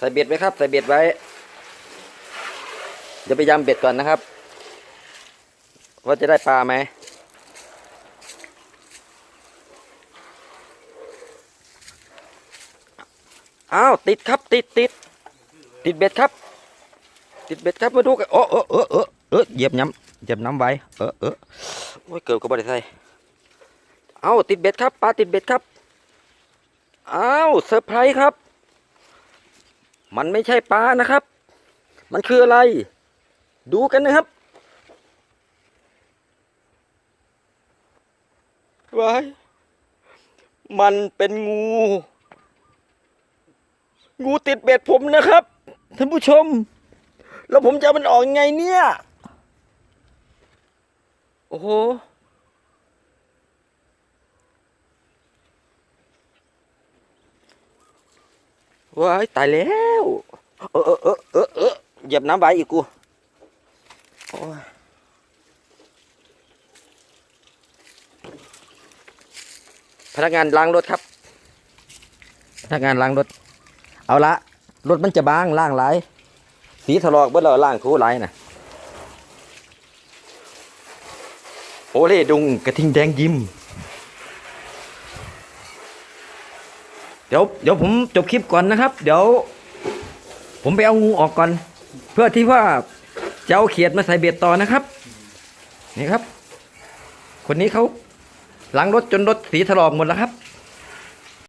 ใส่เบ็ดไว้ครับ ใส่เบ็ดไว้ เดี๋ยวไปยำเบ็ดก่อนนะครับ ว่าจะได้ปลาไหมอ้าวติดครับติดติดติดเบ็ดครับ ติดเบ็ดครับมาดูกันโอ้เออเออเออเออเหยียบน้ำเหยียบน้ำไว้เออเออโอ้ยเกือบก็บ่ได้ใส่เอ้าติดเบ็ดครับปลาติดเบ็ดครับอ้าวเซอร์ไพรส์ครับ มันไม่ใช่ปลานะครับ มันคืออะไร ดูกันนะครับว้ายมันเป็นงู งูติดเบ็ดผมนะครับท่านผู้ชม แล้วผมจะมันออกยังไงเนี่ย โอ้โห ว้ายตายแล้วเออเออเออเออเออเหยียบน้ำใบอีกกูโอ้ยพนักงานล้างรถครับ พนักงานล้างรถ เอาละรถมันจะบางล่างหลายสีถลอกเบิ้ลเราล่างทูหลายนะโอเล่ดุงกระทิงแดงยิ้ม เดี๋ยวเดี๋ยวผมจบคลิปก่อนนะครับ เดี๋ยว ผมไปเอางูออกก่อน เพื่อที่ว่าจะเอาเขียดมาใส่เบ็ดต่อนะครับ นี่ครับ คนนี้เขาล้างรถจนรถสีถลอกหมดแล้วครับ